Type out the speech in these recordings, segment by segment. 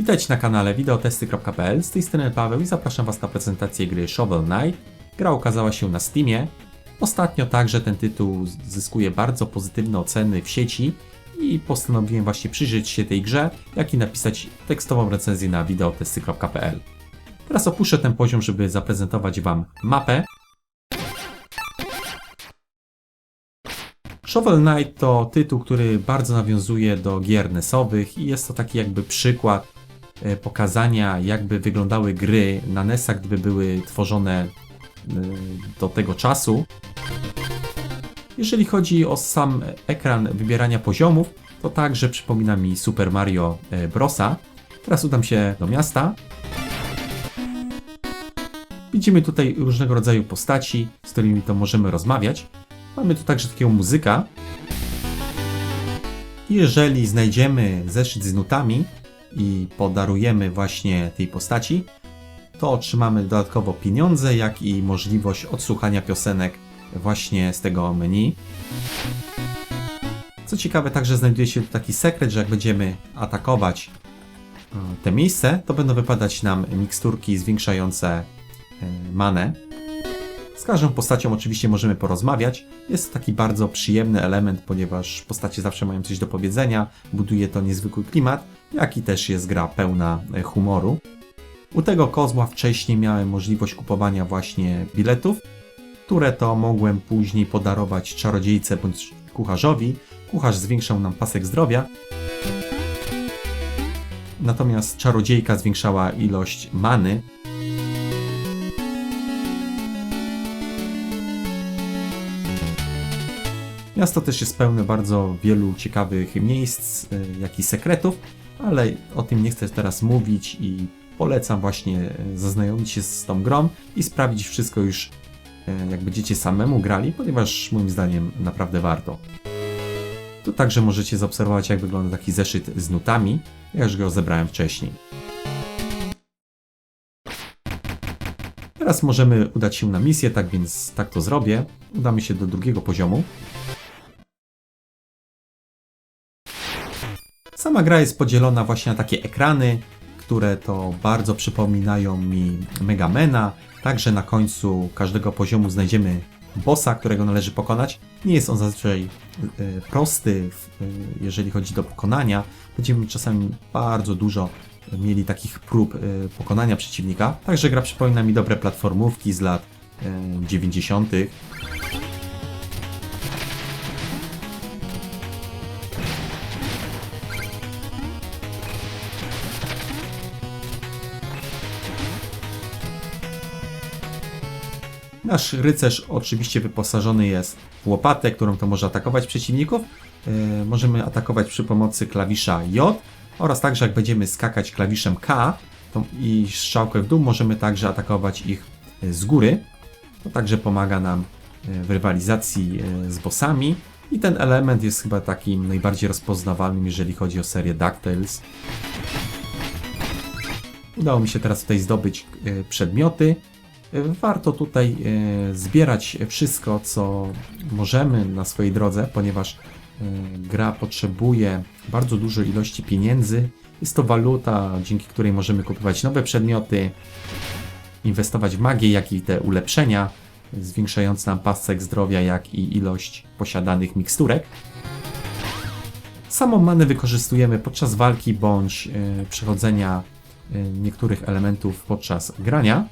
Witajcie na kanale wideotesty.pl, z tej strony Paweł i zapraszam Was na prezentację gry Shovel Knight. Gra ukazała się na Steamie. Ostatnio także ten tytuł zyskuje bardzo pozytywne oceny w sieci i postanowiłem właśnie przyjrzeć się tej grze, jak i napisać tekstową recenzję na wideotesty.pl. Teraz opuszczę ten poziom, żeby zaprezentować Wam mapę. Shovel Knight to tytuł, który bardzo nawiązuje do gier NES-owych i jest to taki jakby przykład pokazania, jakby wyglądały gry na NES-ach, gdyby były tworzone e, do tego czasu. Jeżeli chodzi o sam ekran wybierania poziomów, to także przypomina mi Super Mario e, Brosa. Teraz udam się do miasta. Widzimy tutaj różnego rodzaju postaci, z którymi to możemy rozmawiać. Mamy tu także takiego muzyka. Jeżeli znajdziemy zeszyt z nutami i podarujemy właśnie tej postaci, to otrzymamy dodatkowo pieniądze, jak i możliwość odsłuchania piosenek właśnie z tego menu. Co ciekawe, także znajduje się tu taki sekret, że jak będziemy atakować e, te miejsce, to będą wypadać nam miksturki zwiększające e, manę. Z każdą postacią oczywiście możemy porozmawiać. Jest to taki bardzo przyjemny element, ponieważ postacie zawsze mają coś do powiedzenia, buduje to niezwykły klimat, jak i też jest gra pełna e, humoru. U tego kozła wcześniej miałem możliwość kupowania właśnie biletów, które to mogłem później podarować czarodziejce bądź kucharzowi. Kucharz zwiększał nam pasek zdrowia, natomiast czarodziejka zwiększała ilość many, Miasto też jest pełne bardzo wielu ciekawych miejsc, y, jak i sekretów, ale o tym nie chcę teraz mówić i polecam właśnie zaznajomić się z tą grą i sprawdzić wszystko już y, jak będziecie samemu grali, ponieważ moim zdaniem naprawdę warto. Tu także możecie zaobserwować jak wygląda taki zeszyt z nutami, ja już go zebrałem wcześniej. Teraz możemy udać się na misję, tak więc tak to zrobię. Udamy się do drugiego poziomu. Sama gra jest podzielona właśnie na takie ekrany, które to bardzo przypominają mi Megamena. Także na końcu każdego poziomu znajdziemy bossa, którego należy pokonać. Nie jest on zazwyczaj e, prosty, e, jeżeli chodzi do pokonania. Będziemy czasami bardzo dużo mieli takich prób e, pokonania przeciwnika. Także gra przypomina mi dobre platformówki z lat 90. Nasz rycerz oczywiście wyposażony jest w łopatę, którą to może atakować przeciwników. Yy, możemy atakować przy pomocy klawisza J oraz także jak będziemy skakać klawiszem K to i strzałkę w dół, możemy także atakować ich e, z góry. To także pomaga nam e, w rywalizacji z bossami. I ten element jest chyba takim najbardziej rozpoznawalnym, jeżeli chodzi o serię DuckTales. Udało mi się teraz tutaj zdobyć przedmioty. Warto tutaj e, zbierać wszystko, co możemy na swojej drodze, ponieważ e, gra potrzebuje bardzo dużej ilości pieniędzy. Jest to waluta, dzięki której możemy kupować nowe przedmioty, inwestować w magię, jak i te ulepszenia, zwiększając nam pasek zdrowia, jak i ilość posiadanych miksturek. Samą manę wykorzystujemy podczas walki bądź e, przechodzenia niektórych elementów podczas grania.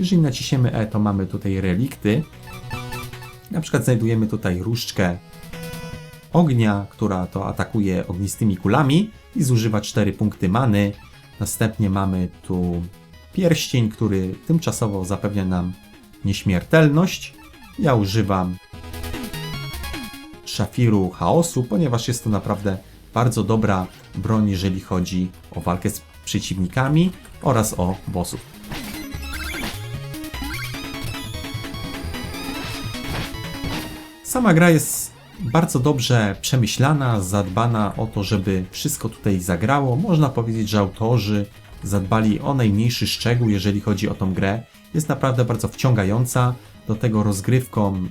Jeżeli naciśniemy E, to mamy tutaj relikty. Na przykład znajdujemy tutaj różdżkę ognia, która to atakuje ognistymi kulami i zużywa 4 punkty many. Następnie mamy tu pierścień, który tymczasowo zapewnia nam nieśmiertelność. Ja używam szafiru chaosu, ponieważ jest to naprawdę bardzo dobra broń, jeżeli chodzi o walkę z przeciwnikami oraz o bossów. Sama gra jest bardzo dobrze przemyślana, zadbana o to, żeby wszystko tutaj zagrało. Można powiedzieć, że autorzy zadbali o najmniejszy szczegół, jeżeli chodzi o tą grę. Jest naprawdę bardzo wciągająca. Do tego rozgrywką mm,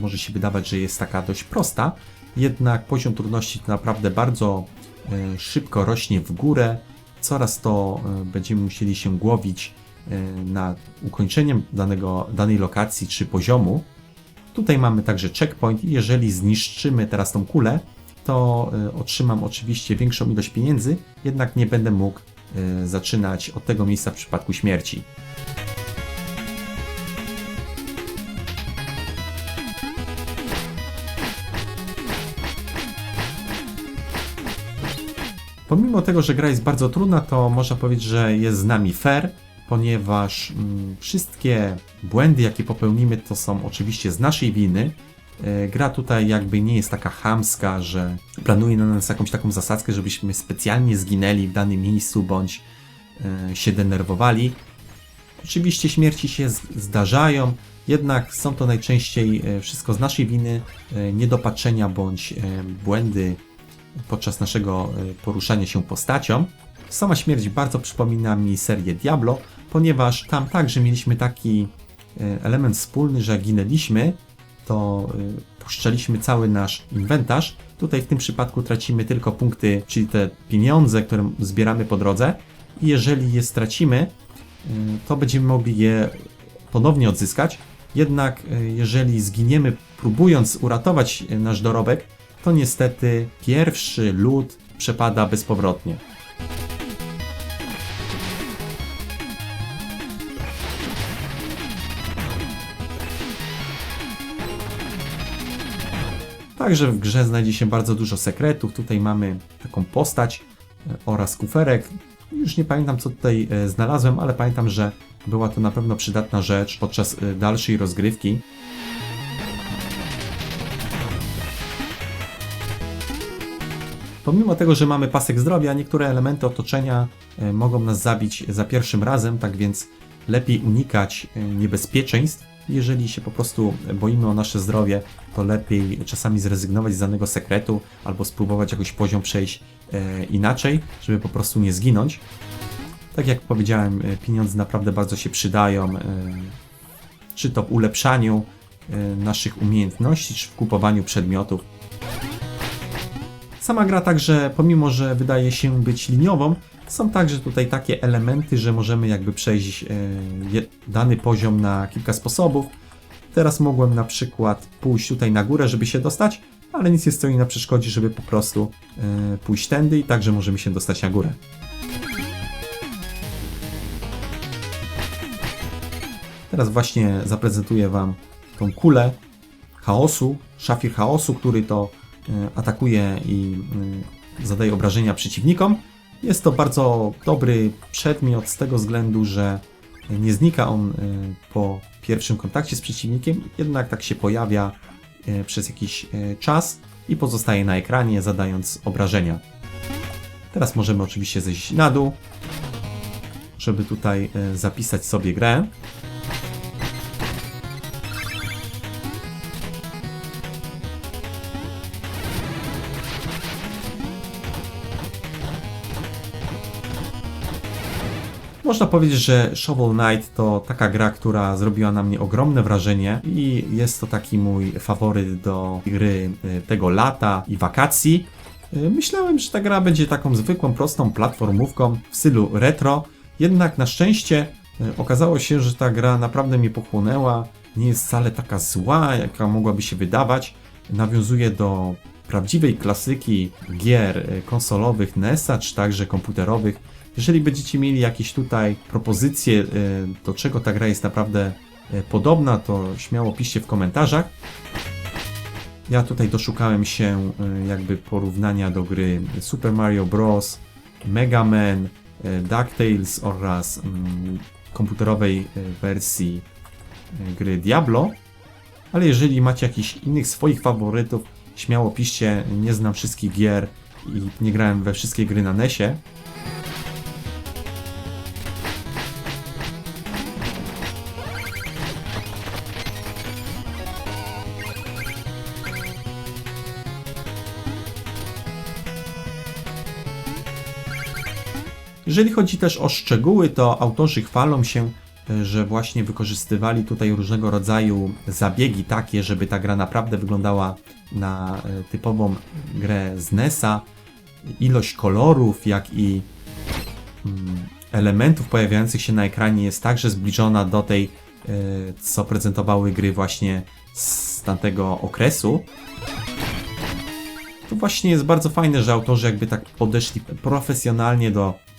może się wydawać, że jest taka dość prosta, jednak poziom trudności naprawdę bardzo e, szybko rośnie w górę coraz to e, będziemy musieli się głowić e, nad ukończeniem danego, danej lokacji czy poziomu. Tutaj mamy także checkpoint jeżeli zniszczymy teraz tą kulę, to e, otrzymam oczywiście większą ilość pieniędzy, jednak nie będę mógł e, zaczynać od tego miejsca w przypadku śmierci. Pomimo tego, że gra jest bardzo trudna, to można powiedzieć, że jest z nami fair, ponieważ mm, wszystkie błędy, jakie popełnimy, to są oczywiście z naszej winy. E, Gra tutaj jakby nie jest taka chamska, że planuje na nas jakąś taką zasadzkę, żebyśmy specjalnie zginęli w danym miejscu bądź e, się denerwowali. Oczywiście śmierci się zdarzają, jednak są to najczęściej e, wszystko z naszej winy, niedopatrzenia bądź błędy podczas naszego poruszania się postacią. Sama śmierć bardzo przypomina mi serię Diablo, ponieważ tam także mieliśmy taki e, element wspólny, że ginęliśmy, to e, puszczaliśmy cały nasz inwentarz. Tutaj w tym przypadku tracimy tylko punkty, czyli te pieniądze, które zbieramy po drodze. I jeżeli je stracimy, e, to będziemy mogli je ponownie odzyskać. Jednak jeżeli zginiemy próbując uratować nasz dorobek, to niestety pierwszy lód przepada bezpowrotnie. Także w grze znajdzie się bardzo dużo sekretów. Tutaj mamy taką postać e, oraz kuferek. Już nie pamiętam co tutaj e, znalazłem, ale pamiętam, że była to na pewno przydatna rzecz podczas e, dalszej rozgrywki. Pomimo tego, że mamy pasek zdrowia, niektóre elementy otoczenia mogą nas zabić za pierwszym razem, tak więc lepiej unikać niebezpieczeństw. Jeżeli się po prostu boimy o nasze zdrowie, to lepiej czasami zrezygnować z danego sekretu albo spróbować jakoś poziom przejść e, inaczej, żeby po prostu nie zginąć. Tak jak powiedziałem, e, pieniądze naprawdę bardzo się przydają, e, czy to w ulepszaniu naszych umiejętności, czy w kupowaniu przedmiotów. Sama gra także, pomimo że wydaje się być liniową, są także tutaj takie elementy, że możemy jakby przejść e, dany poziom na kilka sposobów. Teraz mogłem na przykład pójść tutaj na górę, żeby się dostać, ale nic nie stoi na przeszkodzie, żeby po prostu e, pójść tędy i także możemy się dostać na górę. Teraz właśnie zaprezentuję Wam tą kulę chaosu, szafir chaosu, który to atakuje i e, zadaje obrażenia przeciwnikom. Jest to bardzo dobry przedmiot z tego względu, że nie znika on e, po pierwszym kontakcie z przeciwnikiem, jednak tak się pojawia e, przez jakiś e, czas i pozostaje na ekranie, zadając obrażenia. Teraz możemy oczywiście zejść na dół, żeby tutaj e, zapisać sobie grę. Można powiedzieć, że Shovel Knight to taka gra, która zrobiła na mnie ogromne wrażenie i jest to taki mój faworyt do gry y, tego lata i wakacji. Y, Myślałem, że ta gra będzie taką zwykłą, prostą platformówką w stylu retro, jednak na szczęście y, okazało się, że ta gra naprawdę mnie pochłonęła. Nie jest wcale taka zła, jaka mogłaby się wydawać. Nawiązuje do prawdziwej klasyki gier konsolowych NES-a, czy także komputerowych. Jeżeli będziecie mieli jakieś tutaj propozycje, y, do czego ta gra jest naprawdę y, podobna, to śmiało piszcie w komentarzach. Ja tutaj doszukałem się y, jakby porównania do gry Super Mario Bros., Mega Man, DuckTales oraz mm, komputerowej wersji gry Diablo. Ale jeżeli macie jakichś innych swoich faworytów, śmiało piszcie. Nie znam wszystkich gier i nie grałem we wszystkie gry na NESie. Jeżeli chodzi też o szczegóły, to autorzy chwalą się, e, że właśnie wykorzystywali tutaj różnego rodzaju zabiegi takie, żeby ta gra naprawdę wyglądała na e, typową grę z NES-a. Ilość kolorów, jak i mm, elementów pojawiających się na ekranie jest także zbliżona do tej, e, co prezentowały gry właśnie z tamtego okresu. To właśnie jest bardzo fajne, że autorzy jakby tak podeszli profesjonalnie do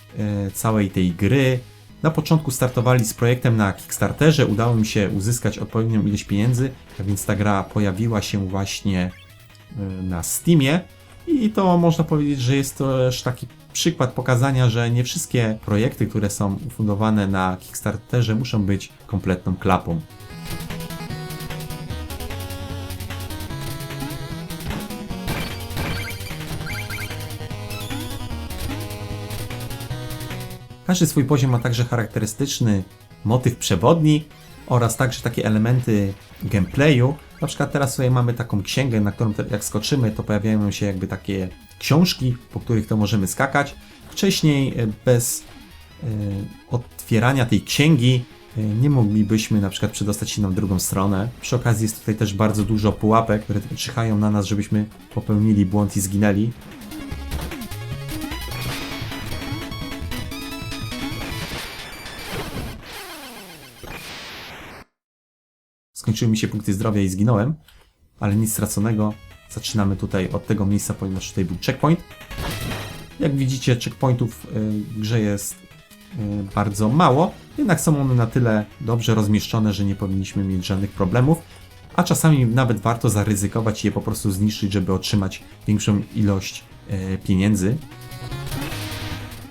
całej tej gry. Na początku startowali z projektem na Kickstarterze, udało mi się uzyskać odpowiednią ilość pieniędzy, a więc ta gra pojawiła się właśnie e, na Steamie i to można powiedzieć, że jest też taki przykład pokazania, że nie wszystkie projekty, które są ufundowane na Kickstarterze muszą być kompletną klapą. Każdy swój poziom ma także charakterystyczny motyw przewodni oraz także takie elementy gameplayu. Na przykład teraz sobie mamy taką księgę, na którą jak skoczymy, to pojawiają się jakby takie książki, po których to możemy skakać. Wcześniej e, bez e, otwierania tej księgi e, nie moglibyśmy na przykład przedostać się na drugą stronę. Przy okazji jest tutaj też bardzo dużo pułapek, które czyhają na nas, żebyśmy popełnili błąd i zginęli. Skończyły mi się punkty zdrowia i zginąłem, ale nic straconego. Zaczynamy tutaj od tego miejsca, ponieważ tutaj był checkpoint. Jak widzicie, checkpointów w grze jest y, bardzo mało, jednak są one na tyle dobrze rozmieszczone, że nie powinniśmy mieć żadnych problemów, a czasami nawet warto zaryzykować i je po prostu zniszczyć, żeby otrzymać większą ilość y, pieniędzy.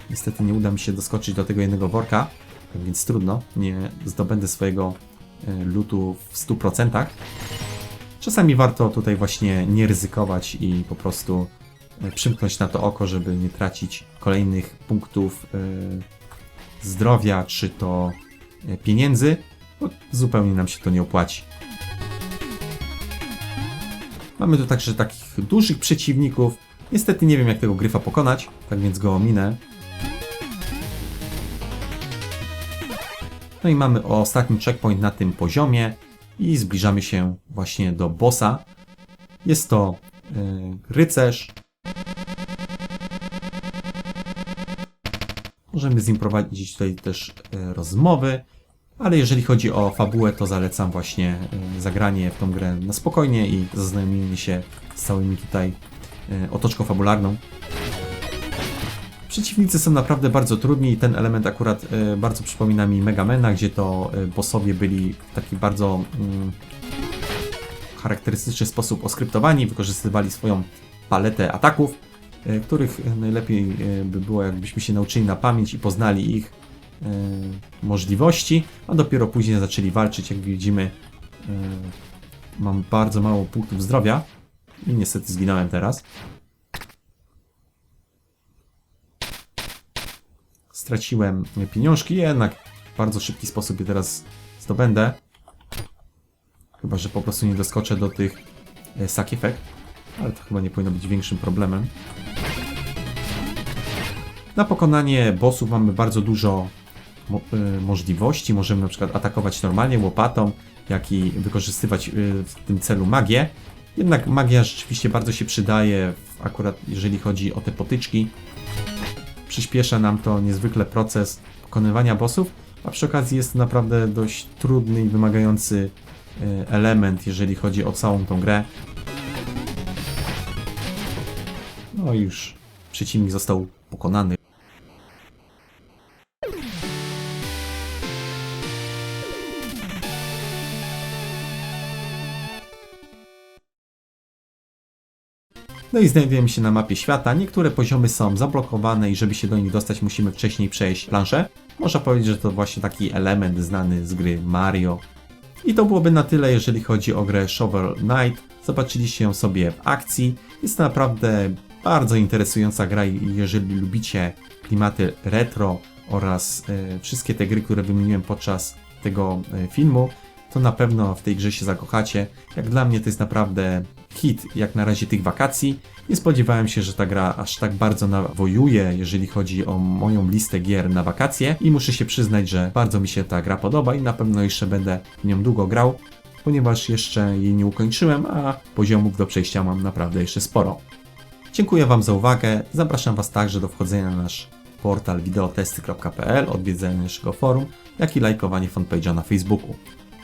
Niestety nie uda mi się doskoczyć do tego jednego worka, więc trudno, nie zdobędę swojego lutu w 100%. Czasami warto tutaj właśnie nie ryzykować i po prostu e, przymknąć na to oko, żeby nie tracić kolejnych punktów e, zdrowia czy to pieniędzy, bo zupełnie nam się to nie opłaci. Mamy tu także takich dużych przeciwników. Niestety nie wiem jak tego gryfa pokonać, tak więc go ominę. No i mamy ostatni checkpoint na tym poziomie i zbliżamy się właśnie do bossa. Jest to yy, rycerz. Możemy z nim prowadzić tutaj też yy, rozmowy, ale jeżeli chodzi o fabułę, to zalecam właśnie yy, zagranie w tą grę na spokojnie i zaznajomienie się z całymi tutaj otoczką fabularną. Przeciwnicy są naprawdę bardzo trudni i ten element akurat y, bardzo przypomina mi Megamena, gdzie to y, bossowie byli w taki bardzo y, charakterystyczny sposób oskryptowani, wykorzystywali swoją paletę ataków, y, których najlepiej by było jakbyśmy się nauczyli na pamięć i poznali ich możliwości, a dopiero później zaczęli walczyć, jak widzimy mam bardzo mało punktów zdrowia i niestety zginąłem teraz. Straciłem pieniążki, jednak w bardzo szybki sposób je teraz zdobędę. Chyba, że po prostu nie doskoczę do tych e, sack effect, ale to chyba nie powinno być większym problemem. Na pokonanie bossów mamy bardzo dużo mo y, możliwości. Możemy na przykład atakować normalnie łopatą, jak i wykorzystywać y, w tym celu magię. Jednak magia rzeczywiście bardzo się przydaje, akurat jeżeli chodzi o te potyczki przyspiesza nam to niezwykle proces pokonywania bossów, a przy okazji jest to naprawdę dość trudny i wymagający e, element, jeżeli chodzi o całą tą grę. No i już przeciwnik został pokonany. No i znajdujemy się na mapie świata. Niektóre poziomy są zablokowane i żeby się do nich dostać musimy wcześniej przejść planszę. Można powiedzieć, że to właśnie taki element znany z gry Mario. I to byłoby na tyle, jeżeli chodzi o grę Shovel Knight. Zobaczyliście ją sobie w akcji. Jest to naprawdę bardzo interesująca gra i jeżeli lubicie klimaty retro oraz e, wszystkie te gry, które wymieniłem podczas tego e, filmu, to na pewno w tej grze się zakochacie. Jak dla mnie to jest naprawdę hit jak na razie tych wakacji. Nie spodziewałem się, że ta gra aż tak bardzo nawojuje, jeżeli chodzi o moją listę gier na wakacje i muszę się przyznać, że bardzo mi się ta gra podoba i na pewno jeszcze będę w nią długo grał, ponieważ jeszcze jej nie ukończyłem, a poziomów do przejścia mam naprawdę jeszcze sporo. Dziękuję Wam za uwagę, zapraszam Was także do wchodzenia na nasz portal wideotesty.pl, odwiedzenie naszego forum, jak i lajkowanie fanpage'a na Facebooku.